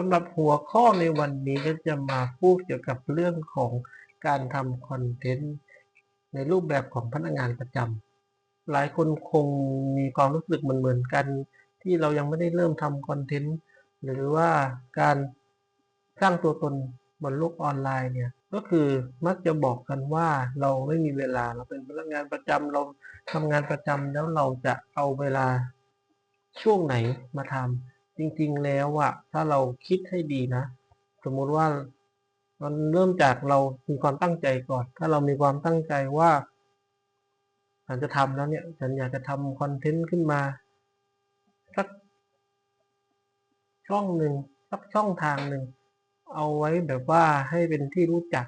สำหรับหัวข้อในวันนี้ก็จะมาพูดเกี่ยวกับเรื่องของการทำคอนเทนต์ในรูปแบบของพนักงานประจำหลายคนคงมีความรู้สึกเหมือนๆกัน ที่เรายังไม่ได้เริ่มทำคอนเทนต์หรือว่าการสร้างตัวตนบนโลกออนไลน์เนี่ยก็คือมักจะบอกกันว่าเราไม่มีเวลาเราเป็นพนักงานประจำเราทำงานประจำแล้วเราจะเอาเวลาช่วงไหนมาทำ จริงๆแล้วอะถ้าเราคิดให้ดีนะ สมมุติว่ามันเริ่มจากเรามีความตั้งใจก่อน ถ้าเรามีความตั้งใจว่าฉันจะทำแล้วเนี่ย ฉันอยากจะทำคอนเทนต์ขึ้นมาสักช่องหนึ่งสักช่องทางหนึ่ง เอาไว้แบบว่าให้เป็นที่รู้จัก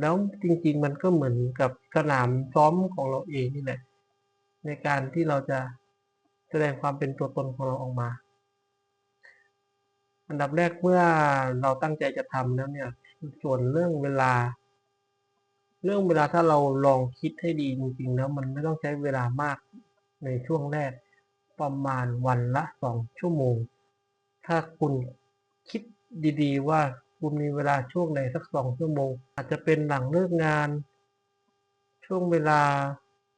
แล้วจริง ๆ มันก็เหมือนกับสนามซ้อมของเราเองนี่แหละ ในการที่เราจะ แสดงความเป็นตัวตนของเราออกมา อันดับแรกเมื่อเราตั้งใจจะทำแล้วเนี่ย ส่วนเรื่องเวลา เรื่องเวลาถ้าเราลองคิดให้ดีจริงๆแล้วมันไม่ต้องใช้เวลามากในช่วงแรกประมาณวันละสองชั่วโมง ถ้าคุณคิดดีๆ ว่าคุณมีเวลาช่วงไหนสักสองชั่วโมง อาจจะเป็นหลังเลิกงาน ช่วงเวลา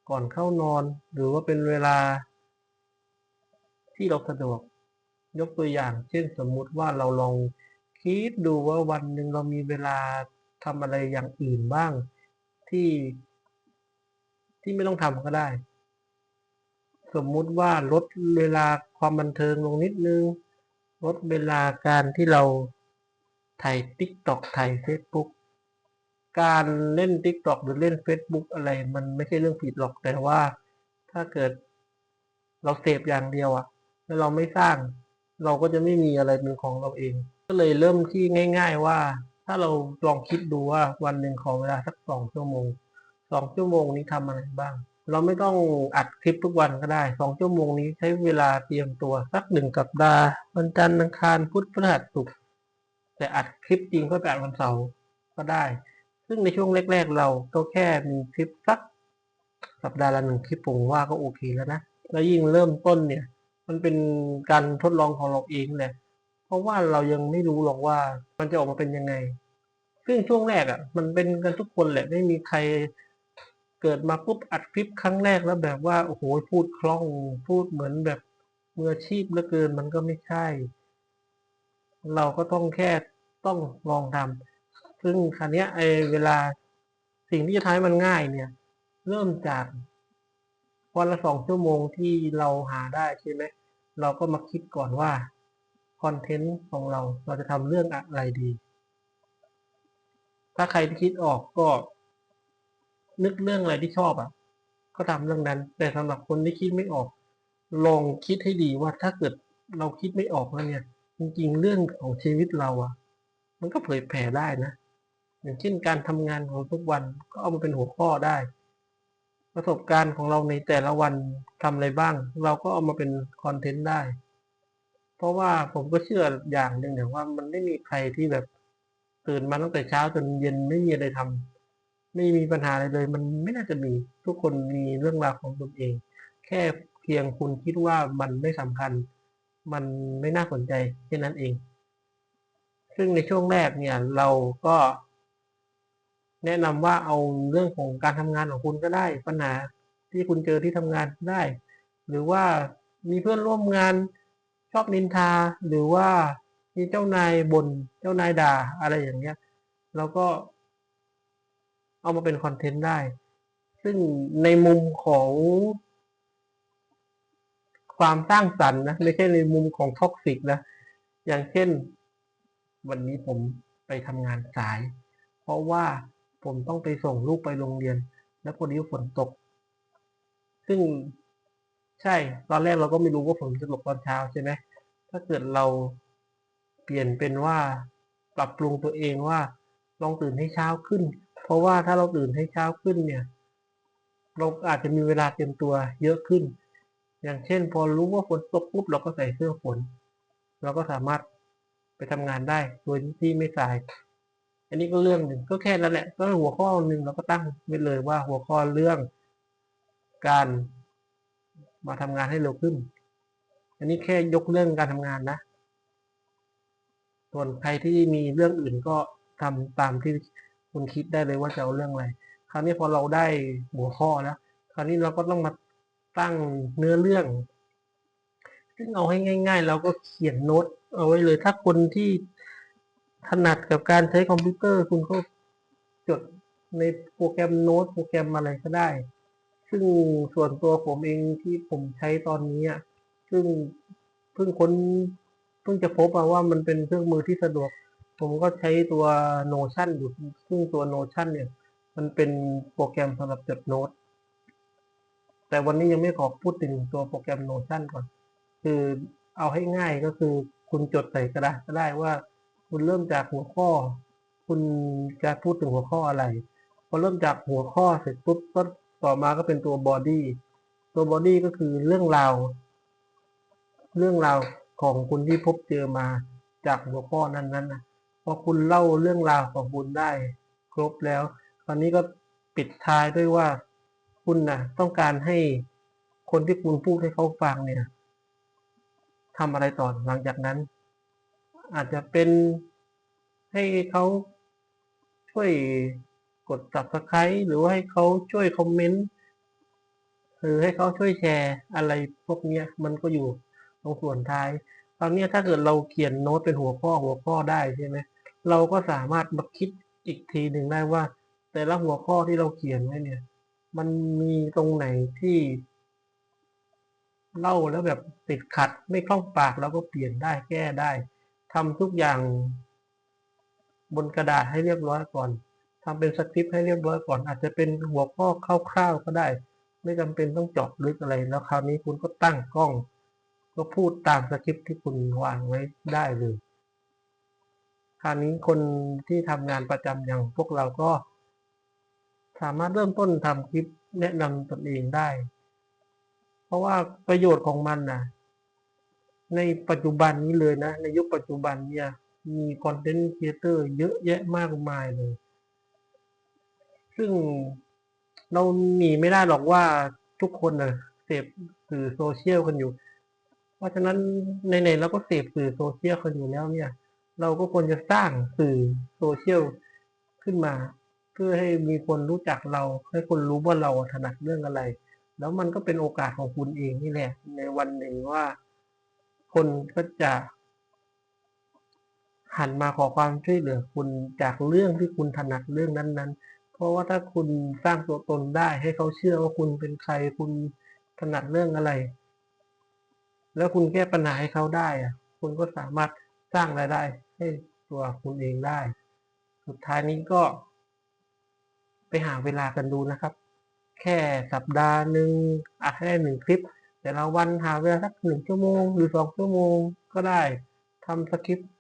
ก่อนเข้านอน หรือว่าเป็นเวลา ที่เราสะดวก ยกตัวอย่าง เช่นสมมุติว่าเราลองคิดดูว่าวันหนึ่งเรามีเวลาทำอะไรอย่างอื่นบ้างที่ ที่ไม่ต้องทำก็ได้ สมมุติว่าลดเวลาความบันเทิงลงนิดนึง ลดเวลาการที่เราถ่ายติ๊กตอกถ่ายเฟซบุ๊กการเล่นติ๊กตอกหรือเล่น Facebook อะไรมันไม่ใช่เรื่องผิดหรอกแต่ว่าถ้าเกิดเราเสพอย่างเดียวอะ แล้วเราไม่สร้าง เราก็จะไม่มีอะไรเป็นของเราเอง ก็เลยเริ่มที่ง่าย ๆว่า ถ้าเราลองคิดดูว่าวันหนึ่งขอเวลาสักสองชั่วโมงสองชั่วโมงนี้ทำอะไรบ้าง เราไม่ต้องอัดคลิปทุกวันก็ได้สองชั่วโมงนี้ใช้เวลาเตรียมตัวสักหนึ่งสัปดาห์วันจันทร์อังคารพุธพฤหัสศุกร์แต่อัดคลิปจริงก็แปดวันเสาร์ก็ได้ ซึ่งในช่วงแรก ๆ เราก็แค่มีคลิปสักสัปดาห์ละหนึ่งคลิปผมว่าก็โอเคแล้วนะ แล้วยิ่งเริ่มต้นเนี่ย มันเป็นการทดลองของเราเองแหละเพราะว่าเรายังไม่รู้หรอกว่ามันจะออกมาเป็นยังไง ซึ่งช่วงแรกอะ่ะ มันเป็นกันทุกคนแหละไม่มีใครเกิดมาปุ๊บอัดคลิปครั้งแรกแล้วแบบว่าโอ้โหพูดคล่องพูดเหมือนแบบมืออาชีพเหลือเกินมันก็ไม่ใช่ เราก็ต้องแค่ต้องลองทำซึ่งครั้นี้ยไอเวลาสิ่งที่จะทำให้มันง่ายเนี่ย เริ่มจาก วันละสองชั่วโมงที่เราหาได้ใช่ไหมเราก็มาคิดก่อนว่าคอนเทนต์ของเราเราจะทำเรื่องอะไรดี ถ้าใครที่คิดออกก็ นึกเรื่องอะไรที่ชอบอะ ก็ทำเรื่องนั้น แต่สำหรับคนที่คิดไม่ออก ลองคิดให้ดีว่าถ้าเกิดเราคิดไม่ออกแล้วเนี่ย จริงๆเรื่องของชีวิตเราอะ มันก็เผยแผ่ได้นะ อย่างเช่นการทำงานของทุกวันก็เอามาเป็นหัวข้อได้ ประสบการณ์ของเราในแต่ละวันทำอะไรบ้าง เราก็เอามาเป็นคอนเทนต์ได้ เพราะว่าผมก็เชื่ออย่างหนึ่งเนี่ยว่ามันไม่มีใครที่แบบตื่นมาตั้งแต่เช้าจนเย็นไม่มีอะไรทำไม่มีปัญหาอะไรเลย มันไม่น่าจะมีทุกคนมีเรื่องราวของตนเอง แค่เพียงคุณคิดว่ามันไม่สำคัญ มันไม่น่าสนใจแค่นั้นเอง ซึ่งในช่วงแรกเนี่ยเราก็ แนะนำว่าเอาเรื่องของการทำงานของคุณก็ได้ ปัญหาที่คุณเจอที่ทำงานได้ หรือว่ามีเพื่อนร่วมงานชอบนินทา หรือว่ามีเจ้านายบน่นเจ้านายด่าอะไรอย่างเงี้ยเราก็ เอามาเป็นคอนเทนต์ได้ ซึ่งในมุมของความสร้างสรรค์นะไม่ใช่ในมุมของท็อกซิกนะ อย่างเช่น วันนี้ผมไปทำงานสาย เพราะว่า ผมต้องไปส่งลูกไปโรงเรียน แล้วพอดีฝนตก ซึ่งใช่ ตอนแรกเราก็ไม่รู้ว่าฝนจะตกตอนเช้าใช่ไหมถ้าเกิดเราเปลี่ยนเป็นว่าปรับปรุงตัวเองว่าลองตื่นให้เช้าขึ้น เพราะว่าถ้าเราตื่นให้เช้าขึ้นเนี่ย เราอาจจะมีเวลาเตรียมตัวเยอะขึ้น อย่างเช่น พอรู้ว่าฝนตกปุ๊บเราก็ใส่เสื้อฝน เราก็สามารถไปทำงานได้โดยที่ไม่สาย อันนี้ก็เรื่องหนึ่งก็แค่นั้นแหละก็หัวข้อหนึ่งเราก็ตั้งไว้เลยว่าหัวข้อเรื่องการมาทำงานให้เร็วขึ้น อันนี้แค่ยกเรื่องการทำงานนะส่วนใครที่มีเรื่องอื่นก็ทำตามที่คุณคิดได้เลยว่าจะเอาเรื่องอะไร คราวนี้พอเราได้หัวข้อแล้วคราวนี้เราก็ต้องมาตั้งเนื้อเรื่อง ซึ่งเอาให้ง่าย ๆ เราก็เขียนโน้ตเอาไว้เลย ถ้าคนที่ ถนัดกับการใช้คอมพิวเตอร์คุณก็จดในโปรแกรมโน้ตโปรแกรมอะไรก็ได้ ซึ่งส่วนตัวผมเองที่ผมใช้ตอนนี้อะซึ่งเพิ่งค้นเพิ่งจะพบมาว่ามันเป็นเครื่องมือที่สะดวก ผมก็ใช้ตัว Notion อยู่ซึ่งตัว Notion เนี่ย มันเป็นโปรแกรมสำหรับจดโน้ตแต่วันนี้ยังไม่ขอพูดถึงตัวโปรแกรม Notion ก่อน คือเอาให้ง่ายก็คือคุณจดใส่กระดาษก็ได้ว่า คุณเริ่มจากหัวข้อ คุณจะพูดถึงหัวข้ออะไร พอเริ่มจากหัวข้อเสร็จปุ๊บก็ต่อมาก็เป็นตัว body ตัว body ก็คือเรื่องราว เรื่องราวของคุณที่พบเจอมาจากหัวข้อนั้นๆนะพอคุณเล่าเรื่องราวของคุณได้ ครบแล้วคราวนี้ก็ปิดท้ายด้วยว่าคุณน่ะ ต้องการให้คนที่คุณพูดให้เขาฟังเนี่ยทำอะไรต่อหลังจากนั้น อาจจะเป็นให้เขาช่วยกด subscribe หรือว่าให้เขาช่วยคอมเมนต์หรือให้เขาช่วยแชร์อะไรพวกนี้มันก็อยู่ตรงส่วนท้ายตอนนี้ถ้าเกิดเราเขียนโน้ตเป็นหัวข้อหัวข้อได้ใช่ไหมเราก็สามารถมาคิดอีกทีหนึ่งได้ว่า แต่ละหัวข้อที่เราเขียนไว้เนี่ย มันมีตรงไหนที่ เล่าแล้วแบบติดขัดไม่คล่องปากเราก็เปลี่ยนได้แก้ได้ ทำทุกอย่างบนกระดาษให้เรียบร้อยก่อนทำเป็นสคริปต์ให้เรียบร้อยก่อน อาจจะเป็นหัวข้อคร่าวๆก็ได้ ไม่จำเป็นต้องเจาะลึกอะไรแล้วคราวนี้คุณก็ตั้งกล้อง ก็พูดตามสคริปต์ที่คุณวางไว้ได้เลยคราวนี้คนที่ทำงานประจำอย่างพวกเราก็ สามารถเริ่มต้นทำคลิปแนะนำตนเองได้ เพราะว่าประโยชน์ของมันนะ ในปัจจุบันนี้เลยนะ ในยุคปัจจุบันเนี่ยมีคอนเทนต์ครีเอเตอร์เยอะแยะมากมายเลย ซึ่งเราหนีไม่ได้หรอกว่าทุกคนนะเสพสื่อโซเชียลกันอยู่ เพราะฉะนั้นในๆเราก็เสพสื่อโซเชียลกันอยู่แล้วเนี่ย เราก็ควรจะสร้างสื่อโซเชียลขึ้นมา เพื่อให้มีคนรู้จักเรา ให้คนรู้ว่าเราถนัดเรื่องอะไร แล้วมันก็เป็นโอกาสของคุณเองนี่แหละ ในวันหนึ่งว่า คนก็จะหันมาขอความช่วยเหลือคุณจากเรื่องที่คุณถนัดเรื่องนั้น ๆ เพราะว่าถ้าคุณสร้างตัวตนได้ให้เขาเชื่อว่าคุณเป็นใครคุณถนัดเรื่องอะไร แล้วคุณแก้ปัญหาให้เขาได้อะคุณก็สามารถสร้างรายได้ให้ตัวคุณเองได้ สุดท้ายนี้ก็ ไปหาเวลากันดูนะครับ แค่สัปดาห์หนึ่งอาจให้ได้หนึ่งคลิป แต่ละวันหาเวลาสักหนึ่งชั่วโมงหรือสองชั่วโมงก็ได้ทำสคริปต์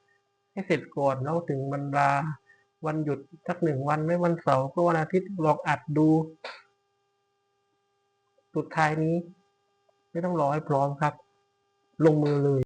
ให้เสร็จก่อนแล้วถึงบรรดาวันหยุดสักหนึ่งวันไม่วันเสาร์ก็วันอาทิตย์ลองอัดดู สุดท้ายนี้ ไม่ต้องรอให้พร้อมครับ ลงมือเลย